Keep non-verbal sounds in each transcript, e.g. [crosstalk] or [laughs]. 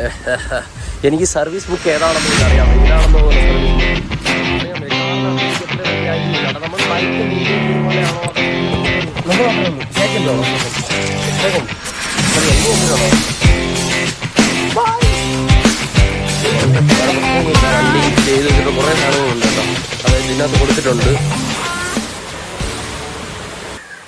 [laughs] എനിക്ക് service book ഏതാണെന്ന് അറിയാം ഏതാണെന്ന് ചെയ്തിട്ടുണ്ട് നമ്മൾ പോലെയാണോ നമ്മൾ ചെയ്ത് കുറേ സാധനങ്ങളുണ്ട് കേട്ടോ അതായത് ഇതിനകത്ത് കൊടുത്തിട്ടുണ്ട്.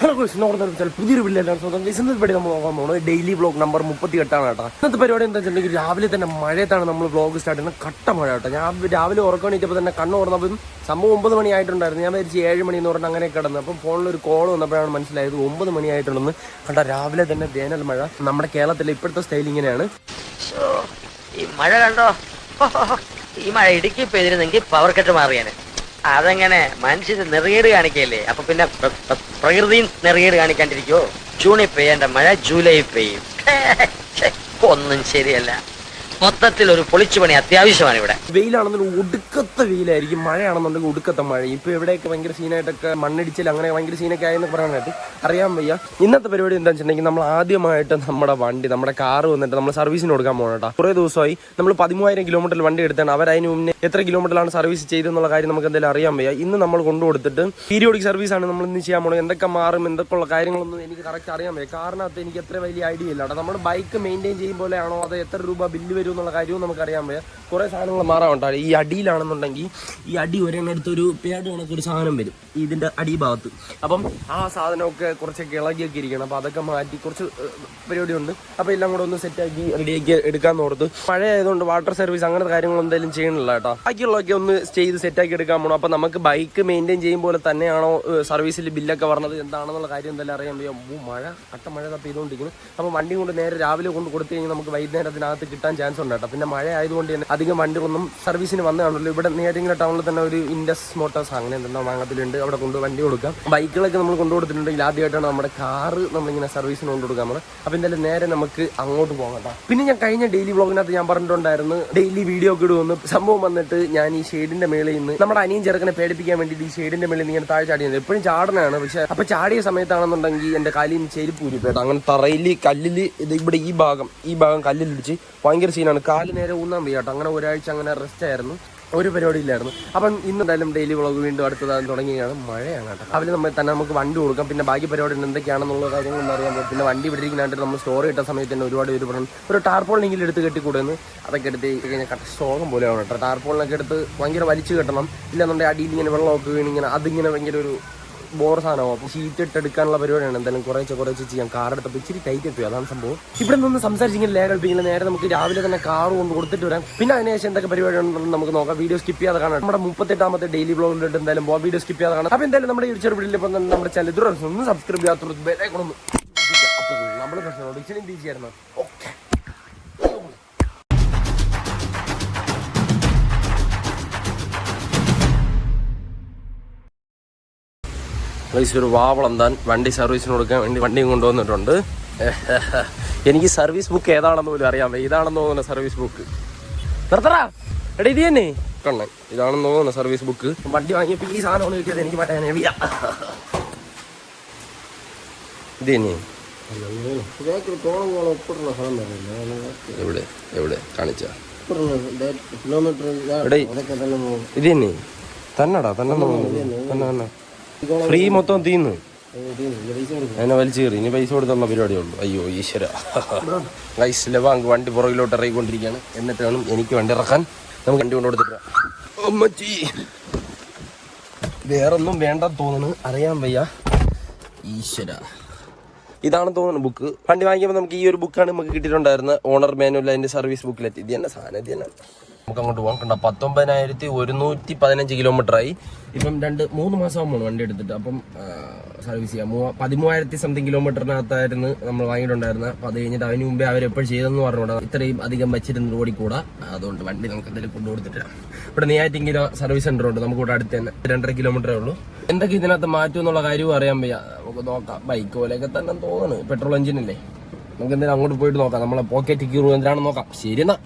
ഹലോ വെച്ചാൽ പുതിയൊരു വില്ലാണ് സ്വന്തം ഇന്നത്തെ പരിപാടി നമ്മൾ നോക്കാൻ പോകുന്നത് ഡെയിലി ബ്ലോഗ് നമ്പർ മുപ്പത്തി എട്ടാണ് കേട്ടോ. ഇന്നത്തെ പരിപാടി എന്താ വെച്ചിട്ടുണ്ടെങ്കിൽ രാവിലെ തന്നെ മഴയത്താണ് നമ്മൾ ബ്ലോഗ് സ്റ്റാർട്ട് ചെയ്യുന്നത്. കട്ട മഴ കേട്ടോ. ഞാൻ രാവിലെ ഉറക്കണിച്ചപ്പോൾ തന്നെ കണ്ണ് തുറന്നപ്പം സംഭവം ഒമ്പത് മണി ആയിട്ടുണ്ടായിരുന്നു. ഞാൻ വിചാരിച്ച് ഏഴ് മണി എന്ന് പറഞ്ഞാൽ അങ്ങനെ കിടന്നു. അപ്പം ഫോണിൽ ഒരു കോൾ വന്നപ്പോഴാണ് മനസ്സിലായത് ഒമ്പത് മണി ആയിട്ടുണ്ടെന്ന്. കണ്ട രാവിലെ തന്നെ വേനൽ മഴ. നമ്മുടെ കേരളത്തിലെ ഇപ്പോഴത്തെ സ്റ്റൈൽ ഇങ്ങനെയാണ്. ഈ മഴ കണ്ടോ. ഈ മഴ ഇടുക്കി പെയ്തിരുന്നെങ്കിൽ പവർ കട്ട് മാറിയാണ് അതെങ്ങനെ? മനുഷ്യന് നെറിയേട് കാണിക്കല്ലേ? അപ്പൊ പിന്നെ പ്രകൃതിയും നിറയേട് കാണിക്കാണ്ടിരിക്കോ ജൂണിൽ പെയ്യേണ്ട മഴ ജൂലൈ പെയ്യും. ഒന്നും ശരിയല്ല. മൊത്തത്തിൽ ഒരു പൊളിച്ചു പണി അത്യാവശ്യമാണ് ഇവിടെ. വെയിലാണെന്നുണ്ടെങ്കിൽ ഒടുക്കത്തെ വെയിലായിരിക്കും. മഴയാണെന്നുണ്ടെങ്കിൽ ഒടുക്കത്തെ മഴ. ഇപ്പൊ എവിടെയൊക്കെ ഭയങ്കര സീനായിട്ടൊക്കെ മണ്ണിടിച്ചിൽ അങ്ങനെ ഭയങ്കര സീനൊക്കെ ആയെന്ന് പറയാനായിട്ട് അറിയാൻ വയ്യ. ഇന്നത്തെ പരിപാടി എന്താ വെച്ചിട്ടുണ്ടെങ്കിൽ നമ്മൾ ആദ്യമായിട്ട് നമ്മുടെ വണ്ടി നമ്മുടെ കാർ വന്നിട്ട് നമ്മൾ സർവീസിന് കൊടുക്കാൻ പോകണം കുറെ ദിവസമായി നമ്മൾ പതിമൂവായിരം കിലോമീറ്റർ വണ്ടി എടുത്താണ്. അവർ അതിന് മുന്നേ എത്ര കിലോമീറ്ററിലാണ് സർവീസ് ചെയ്തെന്നുള്ള കാര്യം നമുക്ക് എന്തായാലും അറിയാൻ വയ്യ. ഇന്ന് നമ്മൾ കൊണ്ടു കൊടുത്തിട്ട് പീരിയോഡിക് സർവീസ് ആണ് നമ്മൾ ഇന്ന് ചെയ്യാൻ പോകുന്നത് എന്തൊക്കെ മാറും എന്തൊക്കെ ഉള്ള കാര്യങ്ങളൊന്നും എനിക്ക് കറക്റ്റ് അറിയാൻ വയ്യ. കാറിനകത്ത് എനിക്ക് എത്ര വലിയ ഐഡിയ ഇല്ല നമ്മുടെ ബൈക്ക് മെയിന്റെയിൻ ചെയ്യും പോലെയാണോ അത് എത്ര രൂപ ബില്ല് വരും? എന്നുള്ള കാര്യവും നമുക്ക് അറിയാൻ വയ്യ. കുറേ സാധനങ്ങൾ മാറാൻ ഉണ്ടാവും ഈ അടിയിലാണെന്നുണ്ടെങ്കിൽ ഈ അടി ഒരെണ്ണടുത്തൊരു പേട് കണക്കൊരു സാധനം വരും. ഇതിന്റെ അടിഭാഗത്ത് അപ്പം ആ സാധനമൊക്കെ കുറച്ചൊക്കെ ഇളകിയൊക്കെ ഇരിക്കണം. അപ്പോൾ അതൊക്കെ മാറ്റി കുറച്ച് പരിപാടിയുണ്ട്. അപ്പോൾ എല്ലാം കൂടെ ഒന്ന് സെറ്റാക്കി റെഡിയാക്കി എടുക്കാൻ ഓർത്ത് മഴ ആയതുകൊണ്ട് വാട്ടർ സർവീസ് അങ്ങനത്തെ കാര്യങ്ങൾ എന്തായാലും ചെയ്യണില്ല കേട്ടോ. ബാക്കിയുള്ളതൊക്കെ ഒന്ന് ചെയ്ത് സെറ്റാക്കി എടുക്കാൻ പോകണം അപ്പം നമുക്ക് ബൈക്ക് മെയിന്റെയിൻ ചെയ്യുമ്പോൾ തന്നെയാണോ സർവീസിൽ ബില്ലൊക്കെ പറഞ്ഞത് എന്താണെന്നുള്ള കാര്യം എന്തായാലും അറിയാൻ വയ്യ. മഴ അട്ട മഴ തപ്പിയതുകൊണ്ടിരിക്കുന്നു അപ്പം വണ്ടി കൊണ്ട് നേരെ രാവിലെ കൊണ്ട് കൊടുത്തു കഴിഞ്ഞാൽ നമുക്ക് വൈകുന്നേരത്തിനകത്ത് കിട്ടാൻ ചാൻസ് ഉണ്ട് കേട്ടോ. പിന്നെ മഴ ആയതുകൊണ്ട് തന്നെ അധികം വണ്ടി ഒന്നും സർവീസിന് വന്നു കാണുമല്ലോ ഇവിടെ നേരെങ്കിലും ടൗണിൽ തന്നെ ഒരു ഇൻഡസ് മോട്ടോഴ്സ് അങ്ങനെ എന്തെന്നോ വാങ്ങത്തിലുണ്ട്. അവിടെ കൊണ്ട് വണ്ടി കൊടുക്കാം. ബൈക്കുകളൊക്കെ നമ്മൾ കൊണ്ടു കൊടുത്തിട്ടുണ്ടെങ്കിൽ ആദ്യമായിട്ടാണ് നമ്മുടെ കാറ് നമ്മളിങ്ങനെ സർവീസിന് കൊണ്ടു കൊടുക്കാൻ നമ്മൾ അപ്പോൾ എന്തായാലും നേരെ നമുക്ക് അങ്ങോട്ട് പോകാം കേട്ടോ. പിന്നെ ഞാൻ കഴിഞ്ഞ ഡെയിലി വ്ളോഗിനകത്ത് ഞാൻ പറഞ്ഞിട്ടുണ്ടായിരുന്നു ഡെയിലി വീഡിയോ ഒക്കെ ഇടുമെന്ന്. സംഭവം വന്നിട്ട് ഞാൻ ഈ ഷെയ്ഡിന്റെ മേളിൽ നിന്ന് നമ്മുടെ അനിയും ചെറുക്കനെ പേടിപ്പിക്കാൻ വേണ്ടിയിട്ട് ഈ ഷെയ്ഡിന്റെ മേളിൽ നിന്ന് ഇങ്ങനെ താഴെ ചാടിയത് എപ്പോഴും ചാടനാണ് പക്ഷെ അപ്പൊ ചാടിയ സമയത്താണെന്നുണ്ടെങ്കിൽ എന്റെ കാലിൽ നിന്ന് ചെരുപ്പ് ഊരിപ്പോട്ടോ അങ്ങനെ തറയിൽ കല്ലിൽ ഇത് ഇവിടെ ഈ ഭാഗം ഈ ഭാഗം കല്ലിൽ കല്ലിലിടിച്ച് ഭയങ്കര സീനാണ് കാൽ നേരെ ഊന്നാൻ വയ്യാട്ടോ അങ്ങനെ ഒരാഴ്ച അങ്ങനെ റെസ്റ്റ് ആയിരുന്നു. ഒരു പരിപാടി ഇല്ലായിരുന്നു. അപ്പം ഇന്ന് എന്തായാലും ഡെയിലി വ്ളോഗ് വീണ്ടും അടുത്തതാണ് തുടങ്ങിയാണ് മഴയാണ് കേട്ടോ. രാവിലെ നമ്മൾ തന്നെ നമുക്ക് വണ്ടി കൊടുക്കാം. പിന്നെ ബാക്കി പരിപാടി എന്തൊക്കെയാണെന്നുള്ള കാര്യങ്ങളൊന്നും അറിയാൻ പറ്റും. പിന്നെ വണ്ടി ഇവിടെ ഇരിക്കുന്നുണ്ട് നമ്മൾ സ്റ്റോറി ഇട്ട സമയത്ത് തന്നെ ഒരുപാട് പേര് പറഞ്ഞു ഒരു ടാർപോളിനെങ്കിലും എടുത്ത് കെട്ടിക്കൂടുന്ന്. അതൊക്കെ എടുത്ത് കഴിഞ്ഞാൽ കട്ട സ്റ്റോകം പോലെയാണ് കേട്ടോ. ടാർപോളിനൊക്കെ എടുത്ത് ഭയങ്കര വലിച്ചു കെട്ടണം. ഇല്ലെന്നുണ്ടെങ്കിൽ അടിയിൽ ഇങ്ങനെ വെള്ളമൊക്കെ വീണിങ്ങനെ അതിങ്ങനെ ഭയങ്കര ഒരു ബോർ സാധനമാവും അപ്പോൾ ഷീറ്റ് ഇട്ട് എടുക്കാനുള്ള പരിപാടിയാണ്. എന്തായാലും കുറേശ്ശെ കുറേശ്ശെ ചെയ്യാം. കാർ എടുത്തപ്പോൾ ഇച്ചിരി ടൈറ്റ് എത്തുക അതാണ് സംഭവം. ഇവിടെ നിന്ന് സംസാരിച്ചിങ്ങനെ ലേഖ കളിപ്പിക്കില്ല നേരെ നമുക്ക് രാവിലെ തന്നെ കാർ കൊണ്ട് കൊടുത്തിട്ട് വരാം. പിന്നെ അതിനുശേഷം എന്തൊക്കെ പരിപാടി ഉണ്ടെന്ന് നമുക്ക് നോക്കാം. വീഡിയോ സ്കിപ്പ് ചെയ്യാതെ കാണാം. നമ്മുടെ മുപ്പത്തെട്ടാമത്തെ ഡെയിലി ബ്ലോഗിലിട്ട് എന്തായാലും ബോ വീഡിയോ സ്കിപ്പ് ചെയ്യാതെ കാണാം. അപ്പോൾ എന്തായാലും നമ്മുടെ ഈ ചെറു ചെറുപിടിയിൽ ഇപ്പം നമ്മുടെ ഇതുവരെ ഒന്ന് സബ്സ്ക്രൈബ് ചെയ്യാത്ത നമ്മൾ പ്രശ്നമുണ്ട്. ഇച്ചിരി ഓക്കെ ഗൈസ് ഒരു വാവളം താൻ വണ്ടി സർവീസിന് കൊടുക്കാൻ വേണ്ടി വണ്ടിയും കൊണ്ടുവന്നിട്ടുണ്ട്. എനിക്ക് സർവീസ് ബുക്ക് ഏതാണെന്ന് പോലും അറിയാൻ വയ്യ. ഇതാണെന്ന് തോന്നുന്ന സർവീസ് ബുക്ക്. നിർത്തടാ. എടാ ഇത് തന്നെ. കണ്ണൻ ഇതാണെന്ന് തോന്നുന്ന സർവീസ് ബുക്ക്. വണ്ടി വാങ്ങിയപ്പോൾ ഈ സാധനമാണ് കിട്ടിയത് എനിക്ക് പറയാൻ വയ്യ ഇത് തന്നെ. എവിടെ? എവിടെ? കാണിച്ച. ഇത് തന്നെ. തന്നെടാ തന്നെ തന്നെ തന്നെ. ഫ്രീ മൊത്തം തീന്ന്. എന്നെ വലിച്ചു കയറി. ഇനി പൈസ കൊടുത്തുള്ള പരിപാടിയുള്ളൂ അയ്യോ ഈശ്വര. ഗൈസ് ലവാങ്ക് വണ്ടി പുറകിലോട്ട് ഇറങ്ങിക്കൊണ്ടിരിക്കുകയാണ്. എന്നിട്ട് വേണം എനിക്ക് വണ്ടി ഇറക്കാൻ. നമുക്ക് വണ്ടി കൊണ്ടു കൊടുത്തിട്ട് വേറെ അമ്മച്ചി. വേറൊന്നും വേണ്ട തോന്നുന്നു അറിയാൻ വയ്യ. ഈശ്വര. ഇതാണ് തോന്നുന്നത് ബുക്ക്. വണ്ടി വാങ്ങിയപ്പോൾ നമുക്ക് ഈ ഒരു ബുക്കാണ് നമുക്ക് കിട്ടിയിട്ടുണ്ടായിരുന്നത്. ഓണർ മാനുവൽ അതിന്റെ സർവീസ് ബുക്കിലെത്തി ഇത് തന്നെ സാധനം ഇത് തന്നെ. നമുക്ക് അങ്ങോട്ട് പോകാം കണ്ട പത്തൊമ്പതിനായിരത്തി ഒരുന്നൂറ്റി പതിനഞ്ച് കിലോമീറ്റർ ആയി. ഇപ്പം രണ്ട് മൂന്ന് മാസം ആകുമ്പോൾ വണ്ടി എടുത്തിട്ട്. അപ്പം സർവീസ് ചെയ്യാം. മൂവ പതിമൂവായിരത്തി സംതിങ് കിലോമീറ്ററിനകത്തായിരുന്നു നമ്മൾ വാങ്ങിയിട്ടുണ്ടായിരുന്നത് അപ്പം അത് കഴിഞ്ഞിട്ട് അതിന് മുമ്പേ അവരെപ്പോഴും ചെയ്തെന്ന് പറഞ്ഞുകൂടാ. ഇത്രയും അധികം വെച്ചിരുന്ന് ഓടിക്കൂടാ. അതുകൊണ്ട് വണ്ടി നമുക്ക് എന്തെങ്കിലും കൊണ്ടു കൊടുത്തിട്ട് ഇവിടെ നെയ്യാറ്റിങ്കര സർവീസ് സെന്റർ ഉണ്ട്. നമുക്ക് ഇവിടെ അടുത്ത് തന്നെ രണ്ടര കിലോമീറ്ററേ ഉള്ളൂ. എന്തൊക്കെ ഇതിനകത്ത് മാറ്റും എന്നുള്ള കാര്യവും അറിയാൻ വയ്യ. നമുക്ക് നോക്കാം. ബൈക്ക് പോലെയൊക്കെ തന്നെ തോന്നുന്നു. പെട്രോൾ എഞ്ചിനല്ലേ നമുക്ക് എന്തായാലും അങ്ങോട്ട് പോയിട്ട് നോക്കാം. നമ്മളെ പോക്കറ്റ് കീറും എന്തിനാണെന്ന് നോക്കാം. ശരി എന്നാ.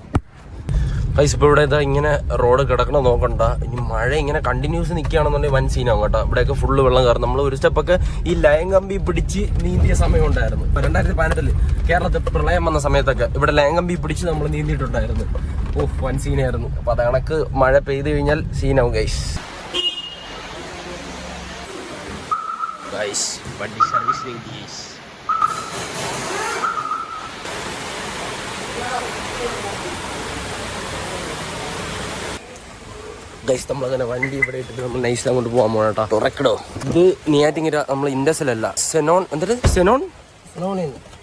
ഗൈസ് ഇപ്പോൾ ഇവിടെ ഇതാ ഇങ്ങനെ റോഡ് കിടക്കണം നോക്കണ്ട. ഇനി മഴ ഇങ്ങനെ കണ്ടിന്യൂസ് നിൽക്കുകയാണെന്നുണ്ടെങ്കിൽ വൻ സീനാവും കേട്ടോ. ഇവിടെയൊക്കെ ഫുള്ള് വെള്ളം കയറും. നമ്മൾ ഒരു സ്റ്റെപ്പൊക്കെ ഈ ലയം കമ്പി പിടിച്ച് നീന്തിയ സമയം ഉണ്ടായിരുന്നു. ഇപ്പോൾ രണ്ടായിരത്തി പതിനെട്ടിൽ കേരളത്തിൽ പ്രളയം വന്ന സമയത്തൊക്കെ ഇവിടെ ലയം കമ്പി പിടിച്ച് നമ്മൾ നീന്തിയിട്ടുണ്ടായിരുന്നു. ഓ വൻ സീനായിരുന്നു അപ്പോൾ അത് കണക്ക് മഴ പെയ്ത് കഴിഞ്ഞാൽ സീനാവും ഗൈസ് ഗൈസ് വണ്ടി സർവീസ് ഗൈസ് ഗൈസ് നമ്മളങ്ങനെ വണ്ടി ഇവിടെ ഇട്ടിട്ട് നമ്മൾ നൈസ് അങ്ങോട്ട് പോകാൻ പോകണം കേട്ടോ തുറക്കടോ ഇത് നെയ്യാറ്റിങ്ങര നമ്മൾ ഇൻഡസിലല്ല സെനോൺ എന്തൊരു സെനോൺ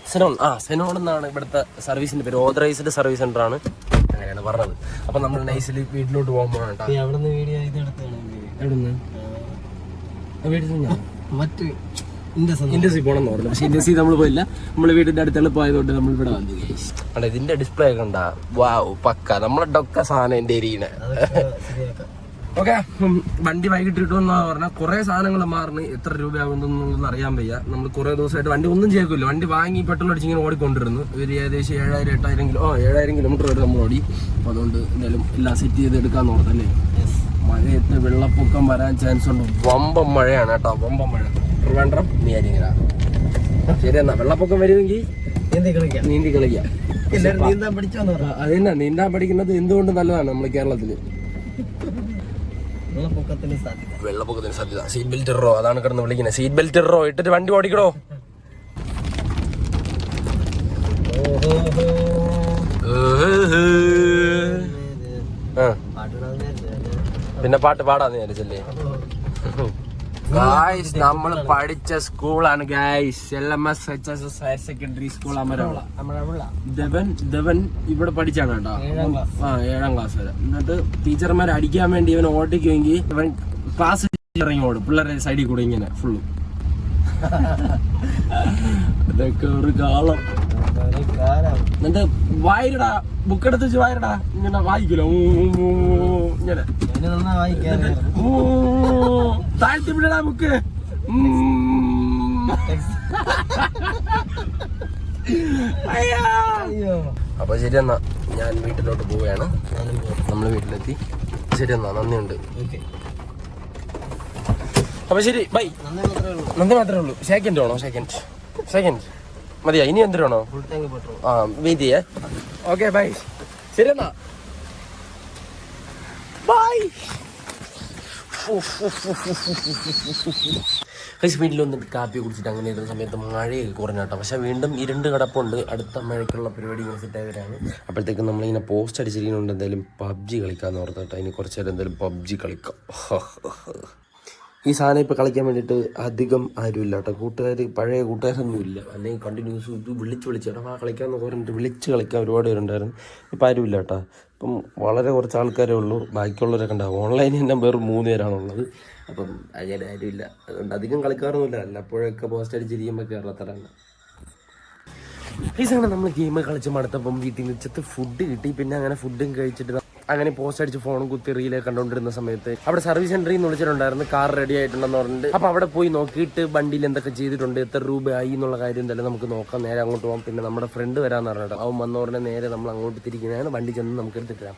സെനോൺ ആ സെനോൺ എന്നാണ് ഇവിടുത്തെ സർവീസിന്റെ പേര് ഓതറൈസ്ഡ് സർവീസ് സെന്റർ ആണ് അങ്ങനെയാണ് പറഞ്ഞത് അപ്പൊ നമ്മൾ നൈസിൽ വീട്ടിലോട്ട് പോകാൻ പോകണം കേട്ടോ അവിടെ നിന്ന് വീഡിയോ ഇത് എടുത്താണ് എവിടുന്ന് വീട്ടിൽ നിന്ന് മറ്റ് ഇൻഡസി പോകണം പറഞ്ഞു പക്ഷേ ഇൻഡസി നമ്മൾ പോയില്ല. നമ്മൾ വീടിന്റെ അടുത്ത് എളുപ്പമായതുകൊണ്ട് നമ്മൾ ഇവിടെ വന്നു. അല്ല ഇതിന്റെ ഡിസ്പ്ലേ ഒക്കെ ഉണ്ടാ വാവ് പക്ക. നമ്മളെ ഡൊക്ക സാധനം എന്റെ എരിയണ ഓക്കെ വണ്ടി വൈകിട്ട് കിട്ടുമെന്നാ പറഞ്ഞാൽ കുറെ സാധനങ്ങൾ മാറിന്. എത്ര രൂപയാകുന്നൊന്നും അറിയാൻ വയ്യ. നമ്മൾ കുറെ ദിവസമായിട്ട് വണ്ടി ഒന്നും ചെയ്യക്കില്ല. വണ്ടി വാങ്ങി പെട്രോൾ അടിച്ച് ഇങ്ങനെ ഓടിക്കൊണ്ടിരുന്നു. ഒരു ഏകദേശം ഏഴായിരം എട്ടായിരം കിലോ ഓ ഏഴായിരം കിലോമീറ്റർ വരെ നമ്മൾ ഓടി. അപ്പൊ അതുകൊണ്ട് എന്തായാലും എല്ലാം സെറ്റ് ചെയ്ത് എടുക്കാൻ ഓർത്തല്ലേ? മഴയത്ത് വെള്ളപ്പൊക്കം വരാൻ ചാൻസ് ഉണ്ട്. വമ്പം മഴയാണ് കേട്ടോ വമ്പം മഴ. ട്രിവാൻഡ്രം നീയാരിങ്ങര ശരി എന്നാ വെള്ളപ്പൊക്കം വരുമെങ്കിൽ നീന്തി കളിക്കാം. അത് തന്നെ നീന്താൻ പഠിക്കുന്നത് എന്തുകൊണ്ട് നല്ലതാണ് നമ്മൾ കേരളത്തിൽ? വെള്ളപ്പൊക്കത്തിന് സാധ്യത. വെള്ളപ്പൊക്കത്തിന് സാധ്യത. സീറ്റ് ബെൽറ്റ് ഇറോ അതാണ് കിടന്ന് വിളിക്കുന്നത്. സീറ്റ് ബെൽറ്റ് ഇറോ ഇട്ടിട്ട് വണ്ടി ഓടിക്കണോ പിന്നെ പാട്ട് പാടാന്ന് വിചാരിച്ചല്ലേ ഗായ്സ് നമ്മൾ പഠിച്ച സ്കൂളാണ് guys L M S H S S higher secondary school Amaravala. ദവൻ Devan ഇവിടെ പഠിച്ചാണ് കേട്ടോ. ആ ഏഴാം ക്ലാസ് വരെ. എന്നിട്ട് ടീച്ചർമാർ അടിക്കാൻ വേണ്ടി ഇവൻ ഓടിക്കുമെങ്കിൽ ഇവൻ ക്ലാസ് ഇറങ്ങി ഓടും. പിള്ളേരെ സൈഡിൽ കൂടെ ഇങ്ങനെ ഫുള്ളും അതൊക്കെ [laughs] ഒരു കാലം. എന്നിട്ട് വായിരടാ ബുക്ക് എടുത്ത് വെച്ച് വായിരടാ. ഇങ്ങനെ വായിക്കലോ? ഇങ്ങനെ. താഴ്ത്തി വിടടാ ബുക്ക് അപ്പൊ ശരി എന്നാ ഞാൻ വീട്ടിലോട്ട് പോവുകയാണ്. നമ്മൾ വീട്ടിലെത്തി. ശരി എന്നാ നന്ദിയുണ്ട്. അപ്പൊ ശരി ബൈ നന്ദി മാത്രമേ ഉള്ളൂ. നന്ദി മാത്രമേ ഉള്ളൂ. സെക്കൻഡ് വേണോ? സെക്കൻഡ് സെക്കൻഡ് മതിയാ? ഇനി എന്തിനാണോ ആ വെയിറ്റ് ചെയ്യേ. ഓക്കെ ബൈ ശരി എന്നാ. ബൈ വന്നിട്ട് കാപ്പി കുടിച്ചിട്ട് അങ്ങനെ ഇരുന്ന സമയത്ത് മഴയൊക്കെ കുറഞ്ഞാട്ടോ പക്ഷെ വീണ്ടും ഇരുണ്ട് കിടപ്പുണ്ട്. അടുത്ത മഴയ്ക്കുള്ള പരിപാടി ഇങ്ങനെ സെറ്റായവരാണ് അപ്പോഴത്തേക്കും നമ്മളിങ്ങനെ പോസ്റ്റ് അടിച്ചിരിക്കുന്നുണ്ട്. എന്തായാലും പബ്ജി കളിക്കാമെന്ന് ഓർത്തിട്ട് അതിന് കുറച്ചേരം എന്തായാലും പബ്ജി കളിക്കാം. [laughs] ഈ സാധനം ഇപ്പോൾ കളിക്കാൻ വേണ്ടിയിട്ട് അധികം ആരുമില്ല കേട്ടോ. കൂട്ടുകാർ പഴയ കൂട്ടുകാരൊന്നും ഇല്ല അല്ലെങ്കിൽ കണ്ടിന്യൂസ് ഇത് വിളിച്ച് വിളിച്ച് കേട്ടോ ആ കളിക്കാമെന്ന് പറഞ്ഞിട്ട് വിളിച്ച് കളിക്കാൻ ഒരുപാട് പേരുണ്ടായിരുന്നു. ഇപ്പം ആരുമില്ല കേട്ടോ. ഇപ്പം വളരെ കുറച്ച് ആൾക്കാരേ ഉള്ളൂ. ബാക്കിയുള്ളവരൊക്കെ ഉണ്ടാവും. ഓൺലൈനിൽ തന്നെ വെറും മൂന്ന് പേരാണുള്ളത്. അപ്പം അങ്ങനെ ആരുമില്ല. അതുകൊണ്ട് അധികം കളിക്കാറൊന്നുമില്ല. അല്ലപ്പോഴൊക്കെ പോസ്റ്റ് അടിച്ചിരിക്കുമ്പോൾ കേരളത്തിലാണ്. ഈ സാധനം നമ്മൾ ഗെയിം കളിച്ച് മടുത്തപ്പം വീട്ടിൽ ഉച്ചത്ത് ഫുഡ് കിട്ടി. പിന്നെ അങ്ങനെ ഫുഡും കഴിച്ചിട്ട് അങ്ങനെ പോസ്റ്റ് അടിച്ച് ഫോണും കുത്തി റീലേ കണ്ടുകൊണ്ടിരുന്ന സമയത്ത് അവിടെ സർവീസ് സെന്ററിൽ നിന്ന് വിളിച്ചിട്ടുണ്ടായിരുന്നു കാർ റെഡി ആയിട്ടുണ്ടെന്ന് പറഞ്ഞിട്ട്. അപ്പൊ അവിടെ പോയി നോക്കിയിട്ട് വണ്ടിയിൽ എന്തൊക്കെ ചെയ്തിട്ടുണ്ട് എത്ര രൂപ ആയി എന്നുള്ള കാര്യം എന്തായാലും നമുക്ക് നോക്കാം. നേരെ അങ്ങോട്ട് പോകാം പിന്നെ നമ്മുടെ ഫ്രണ്ട് വരാന്ന് പറഞ്ഞിട്ട് അവൻ വന്ന ഉടനെ നേരെ നമ്മൾ അങ്ങോട്ട് തിരിക്കുന്നതാണ് വണ്ടി ചെന്ന് നമുക്ക് എടുത്തിട്ട്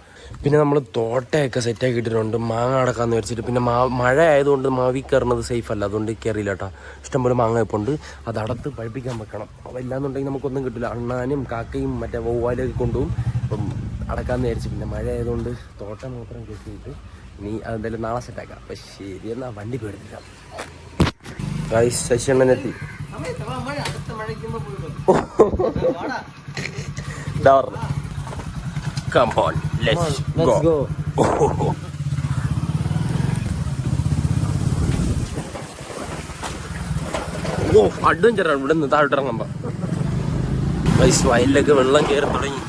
പിന്നെ നമ്മൾ തോട്ടയൊക്കെ സെറ്റ് ആക്കിയിട്ടുണ്ട് മാങ്ങ അടക്കാന്ന് വെച്ചിട്ട് പിന്നെ മഴ ആയതുകൊണ്ട് മാവി കയറുന്നത് സേഫ് അല്ല. അതുകൊണ്ട് കയറിയില്ല കേട്ടോ. ഇഷ്ടംപോലെ മാങ്ങ ഇപ്പോൾ ഉണ്ട്. അത് അടത്ത് പഴിപ്പിക്കാൻ വെക്കണം. അപ്പോൾ ഇല്ലാന്നുണ്ടെങ്കിൽ നമുക്കൊന്നും കിട്ടില്ല അണ്ണാനും കാക്കയും മറ്റേ വവ്വാലൊക്കെ കൊണ്ടുപോകും. അപ്പം അടക്കാന്ന് വിചാരിച്ചു പിന്നെ മഴ ആയതുകൊണ്ട് തോട്ടം മാത്രം കെട്ടിയിട്ട് ഇനി അതെന്തായാലും നാളെ സെറ്റാക്കാം അപ്പം ശരി എന്നാൽ വണ്ടി പേടിപ്പിക്കാം ഗൈസ് ശശിയണ്ണനെത്തി Come on, let's, Let's go. go. ഓ അഡ്വഞ്ചറാണ് ഇവിടെ നിന്ന് താഴോട്ട് ഇറങ്ങുമ്പോ ഗൈസ് വയലിലൊക്കെ വെള്ളം കയറി തുടങ്ങി.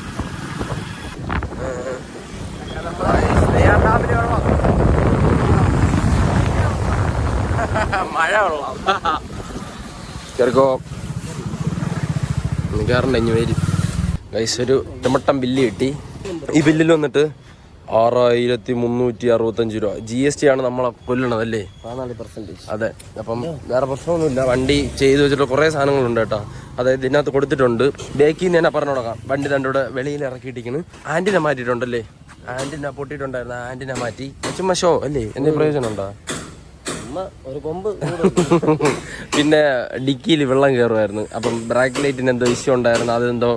[laughs] മഴ വെള്ളം ചെറുക്കോ കയറണ്ട ഇനി പേര് ഗൈസ് ഒരു ഇടമട്ടം ബില്ല് കിട്ടി. ഈ ബില്ലിൽ വന്നിട്ട് ആറായിരത്തി മുന്നൂറ്റി അറുപത്തഞ്ച് രൂപ. ജി എസ് ടി ആണ് നമ്മളെ കൊല്ലണത് അല്ലേ അതെ. അപ്പം വേറെ പ്രശ്നമൊന്നുമില്ല. വണ്ടി ചെയ്തു വെച്ചിട്ടുള്ള കുറേ സാധനങ്ങളുണ്ട് കേട്ടോ. അതായത് ഇതിനകത്ത് കൊടുത്തിട്ടുണ്ട്. ബേക്കിൽ നിന്ന് തന്നെ പറഞ്ഞു കൊടുക്കാം. വണ്ടി രണ്ടൂടെ വെളിയിൽ ഇറക്കിയിട്ടിരിക്കുന്നു ആന്റിനെ മാറ്റിയിട്ടുണ്ടല്ലേ? ആന്റിനെ പൊട്ടിയിട്ടുണ്ടായിരുന്നു ആന്റിനെ മാറ്റി. ചുമ്മാ ഷോ അല്ലേ? എന്തെങ്കിലും പ്രയോജനം ഉണ്ടോ ഒരു കൊമ്പ്. പിന്നെ ഡിക്കിയിൽ വെള്ളം കയറുമായിരുന്നു അപ്പം ബ്രാക്ക് ലൈറ്റിന് എന്തോ ഇഷ്യൂ ഉണ്ടായിരുന്നു. അതെന്തോ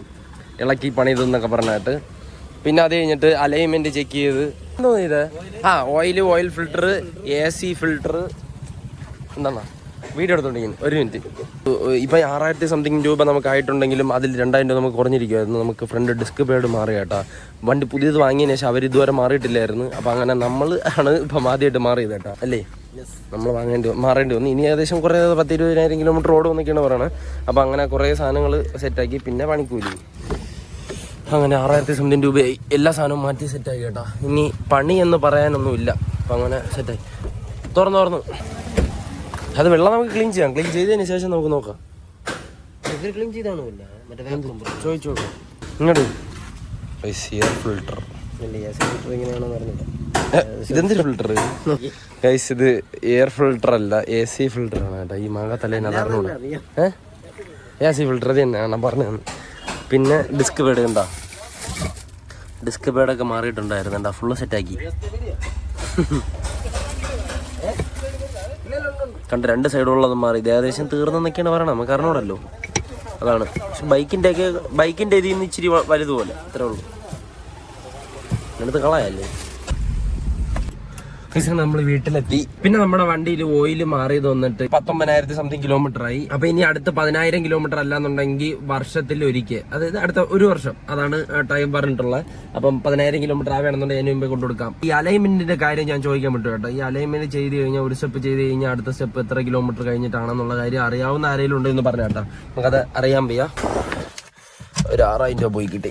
ഇളക്കി പണിതെന്നൊക്കെ പറഞ്ഞിട്ട്. പിന്നെ അത് കഴിഞ്ഞിട്ട് അലൈൻമെന്റ് ചെക്ക് ചെയ്ത്. എന്തോ ഇത്? ആ oil oil filter A C filter എന്താണ് വീഡിയോ എടുത്തോണ്ടിരിക്കുന്നു. ഒരു മിനിറ്റ്. ഇപ്പം ആറായിരത്തി സംതിങ് രൂപ നമുക്ക് ആയിട്ടുണ്ടെങ്കിലും അതിൽ രണ്ടായിരം രൂപ നമുക്ക് കുറഞ്ഞിരിക്കുമായിരുന്നു നമുക്ക് ഫ്രണ്ട് ഡിസ്ക് പേഡ് മാറി കേട്ടാ വണ്ടി പുതിയത് വാങ്ങിയതിന് ശേഷം അവർ ഇതുവരെ മാറിയിട്ടില്ലായിരുന്നു. അപ്പം അങ്ങനെ നമ്മൾ ആണ് ഇപ്പം ആദ്യമായിട്ട് മാറിയത് കേട്ടാ അല്ലേ നമ്മൾ വാങ്ങേണ്ടി മാറേണ്ടി വന്നു. ഇനി ഏകദേശം കുറേ പത്ത് ഇരുപതിനായിരം കിലോമീറ്റർ റോഡ് വന്നൊക്കെയാണ് പറയുന്നത് അപ്പം അങ്ങനെ കുറേ സാധനങ്ങൾ സെറ്റാക്കി പിന്നെ പണിക്കൂലി. അങ്ങനെ ആറായിരത്തി സംതിങ് രൂപയായി എല്ലാ സാധനവും മാറ്റി സെറ്റാക്കി കേട്ടാ. ഇനി പണി എന്ന് പറയാനൊന്നുമില്ല. അപ്പം അങ്ങനെ സെറ്റായി തുറന്നു തുറന്നു അത് വെള്ളം നമുക്ക് ക്ലീൻ ചെയ്യാം. ക്ലീൻ ചെയ്തതിന് ശേഷം നമുക്ക് നോക്കാം. ഇവർ ക്ലീൻ വാക്യൂം ചോദിച്ചു ഇങ്ങോട്ട് ഫിൽട്ടർ ഇങ്ങനെയാണെന്ന് പറഞ്ഞില്ല ഇതെന്തൊരു ഫിൽട്ടർ ഗൈസ് ഇത് എയർ ഫിൽട്ടർ അല്ല എ സി ഫിൽട്ടർ ആണ് കേട്ടോ. ഈ മക തലേന്ന് അത് അറിഞ്ഞൂടാ അറിയാം. ഏഹ് എ സി ഫിൽട്ടർ അത് തന്നെയാണ് പറഞ്ഞത്. പിന്നെ ഡിസ്ക് പേഡ് കണ്ടാ? ഡിസ്ക് പേഡൊക്കെ മാറിയിട്ടുണ്ടായിരുന്നു. എന്താ ഫുള്ള് സെറ്റാക്കി കണ്ട് രണ്ട് സൈഡുള്ളത് മാറി. ഇത് ഏകദേശം തീർന്നെന്നൊക്കെയാണ് പറയണത് നമുക്ക് അറിഞ്ഞൂടല്ലോ. അതാണ്. പക്ഷെ ബൈക്കിന്റെ ഒക്കെ ബൈക്കിന്റെ ഇതിൽ നിന്ന് ഇച്ചിരി വലുതുപോലെ. അത്രേ ഉള്ളൂ. എന്നിട്ട് കളയല്ലേ? നമ്മൾ വീട്ടിലെത്തി. പിന്നെ നമ്മുടെ വണ്ടിയിൽ ഓയിൽ മാറിയത് വന്നിട്ട് പത്തൊമ്പതിനായിരത്തി സംതിങ് കിലോമീറ്റർ ആയി. അപ്പൊ ഇനി അടുത്ത പതിനായിരം കിലോമീറ്റർ അല്ലാന്നുണ്ടെങ്കിൽ വർഷത്തിൽ ഒരിക്കൽ അതായത് അടുത്ത ഒരു വർഷം. അതാണ് ടൈം പറഞ്ഞിട്ടുള്ളത്. അപ്പം പതിനായിരം കിലോമീറ്റർ ആവുകയാണെന്നുണ്ടെങ്കിൽ അതിന് മുമ്പേ കൊണ്ടുകൊടുക്കാം ഈ അലൈൻമെന്റിന്റെ കാര്യം ഞാൻ ചോദിക്കാൻ പറ്റും കേട്ടോ. ഈ അലൈൻമെന്റ് ചെയ്ത് കഴിഞ്ഞാൽ ഒരു സ്റ്റെപ്പ് ചെയ്ത് കഴിഞ്ഞാൽ അടുത്ത സ്റ്റെപ്പ് എത്ര കിലോമീറ്റർ കഴിഞ്ഞിട്ടാണെന്നുള്ള കാര്യം അറിയാവുന്ന ആരെങ്കിലും ഉണ്ടെന്ന് പറഞ്ഞു കേട്ടോ. നമുക്കത് അറിയാൻ വയ്യ. ഒരു ആറായിരം രൂപ പോയി കിട്ടി.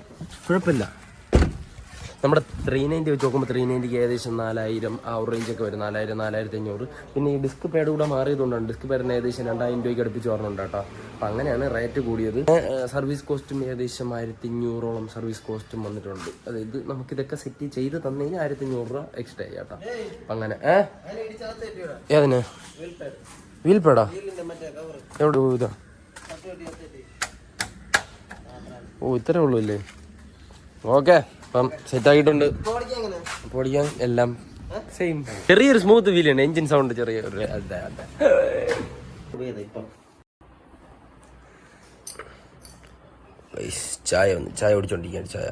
കുഴപ്പമില്ല. നമ്മുടെ ത്രീ നയന്റി വെച്ച് നോക്കുമ്പോൾ ത്രീ നയന്റിക്ക് ഏകദേശം നാലായിരം ആ ഒരു റേഞ്ചൊക്കെ വരും. നാലായിരം നാലായിരത്തി അഞ്ഞൂറ് പിന്നെ ഈ ഡിസ്ക് പാഡ് കൂടെ മാറിയതുകൊണ്ടാണ്. ഡിസ്ക് പാഡിന് ഏകദേശം രണ്ടായിരം രൂപയ്ക്ക് അടുപ്പിച്ച് പറഞ്ഞുണ്ട് കേട്ടോ അപ്പം അങ്ങനെയാണ് റേറ്റ് കൂടിയത്. സർവീസ് കോസ്റ്റും ഏകദേശം ആയിരത്തി അഞ്ഞൂറോളം സർവീസ് കോസ്റ്റും വന്നിട്ടുണ്ട്. അതായത് നമുക്കിതൊക്കെ സെറ്റ് ചെയ്ത് തന്നതിന് ആയിരത്തി അഞ്ഞൂറ് രൂപ എക്സ്ട്രാ ചെയ്യാം കേട്ടോ. അപ്പം അങ്ങനെ ഏ ഏതിന്? വീൽ പാഡാ എവിടെ ഇതാ? ഓ ഇത്രേ ഉള്ളൂ അല്ലേ? ഓക്കെ. അപ്പം സെറ്റ് ആക്കിയിട്ടുണ്ട് പൊടിക്കാൻ എല്ലാം. സെയിം ചെറിയൊരു സ്മൂത്ത് ഫീൽ ചെയ്യണം എഞ്ചിൻ സൗണ്ട് ചെറിയ ഒരു ചായ ഒന്ന് ചായ കുടിച്ചോണ്ടിരിക്കാൻ ചായ.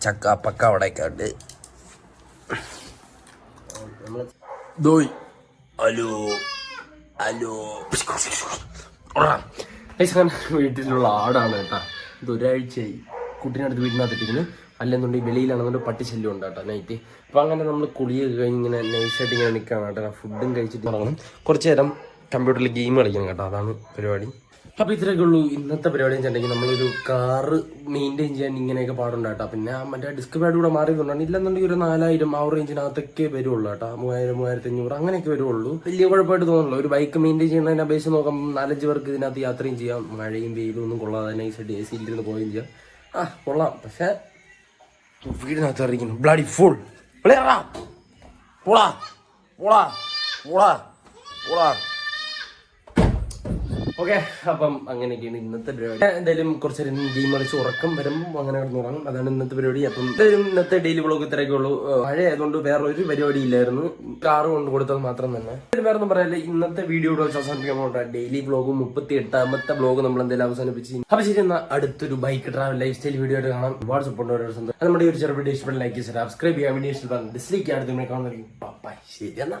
ചക്ക പക്ക വടക്കാണ്ട് ദോയ്. ഹലോ. ഹലോ. വീട്ടിലുള്ള ആടാണ് കേട്ടാ. ഇത് ഒരാഴ്ചയായി കുട്ടീനടുത്ത് വീടിനകത്തിട്ടിരിക്കുന്നു അല്ലെന്നുണ്ടെങ്കിൽ വെളിയിലാണെന്നുണ്ടെങ്കിൽ പട്ടി ശല്യം ഉണ്ട് കേട്ടോ നൈറ്റ് അപ്പം അങ്ങനെ നമ്മൾ കുളിയൊക്കെ കഴിഞ്ഞ് ഇങ്ങനെ നൈസായിട്ട് ഇങ്ങനെ നിൽക്കുകയാണ് കേട്ടോ. ഫുഡും കഴിച്ചിട്ട് തുടങ്ങണം കുറച്ച് നേരം കമ്പ്യൂട്ടറിൽ ഗെയിം കളിക്കണം കേട്ടോ അതാണ് പരിപാടി. അപ്പോൾ ഇത്രയൊക്കെ ഉള്ളൂ ഇന്നത്തെ പരിപാടി വെച്ചിട്ടുണ്ടെങ്കിൽ നമ്മളൊരു കാറ് മെയിന്റെയിൻ ചെയ്യാൻ ഇങ്ങനെയൊക്കെ പാടുണ്ട് കേട്ടോ. പിന്നെ മറ്റേ ഡിസ്ക് പാഡ് കൂടെ മാറിയതുകൊണ്ടാണ് ഇല്ലെന്നുണ്ടെങ്കിൽ ഒരു നാലായിരം ആ റേഞ്ചിനകത്തൊക്കെ വരുള്ളൂ കേട്ടോ. മൂവായിരം മൂവായിരത്തി അഞ്ഞൂറ് അങ്ങനെയൊക്കെ വരുള്ളൂ. വലിയ കുഴപ്പമായിട്ട് തോന്നുള്ളൂ ഒരു ബൈക്ക് മെയിന്റെയിൻ ചെയ്യുന്നതിനെ അപേക്ഷിച്ച് നോക്കാം നാലഞ്ച് പേർക്ക് ഇതിനകത്ത് യാത്രയും ചെയ്യാം. മഴയും വെയിലും ഒന്നും കൊള്ളാതെ നൈസായിട്ട് എ സിയിൽ ഇരുന്ന് പോവുകയും ചെയ്യാം. ആ കൊള്ളാം. പക്ഷേ വീടിനകത്ത് ഇറങ്ങിക്കുന്നു ബ്ലഡി ഫുൾ പോടാ. പോടാ. പോടാ. പോടാ. ഓക്കെ അപ്പം അങ്ങനെയൊക്കെയാണ് ഇന്നത്തെ പരിപാടി. എന്തായാലും കുറച്ച് ഗെയിം കളിച്ച് ഉറക്കം വരുമ്പോൾ അങ്ങനെ കിടന്നുറങ്ങും. അതാണ് ഇന്നത്തെ പരിപാടി. അപ്പം എന്തായാലും ഇന്നത്തെ ഡെയിലി വ്ളോഗ് ഇത്രയൊക്കെ ഉള്ളൂ. മഴ ആയതുകൊണ്ട് വേറെ ഒരു പരിപാടി ഇല്ലായിരുന്നു. കാറ് കൊണ്ട് കൊടുത്തത് മാത്രം തന്നെ. വേറെ ഒന്നും പറയാനില്ല. ഇന്നത്തെ വീഡിയോയുടെ അവസാനിപ്പിക്കാൻ പോകട്ടെ. ഡെയിലി വ്ളോഗ് മുപ്പത്തി എട്ടാമത്തെ വ്ളോഗ് നമ്മൾ എന്തായാലും അവസാനിപ്പിച്ച് അപ്പൊ ശരി എന്നാൽ അടുത്തൊരു bike travel life style video ആയിട്ട് കാണാം. ഒരുപാട് സപ്പോർട്ട് ഒരു സന്തോഷം നമ്മുടെ ഒരു വീഡിയോ ഇഷ്ടപ്പെട്ട ലൈക്ക് സബ്സ്ക്രൈബ് ചെയ്യാൻ വേണ്ടി ഇഷ്ടപ്പെടാൻ ഡിസ്ലൈക്ക് കാണുന്നതായിരിക്കും. ബൈ ശരി എന്നാ.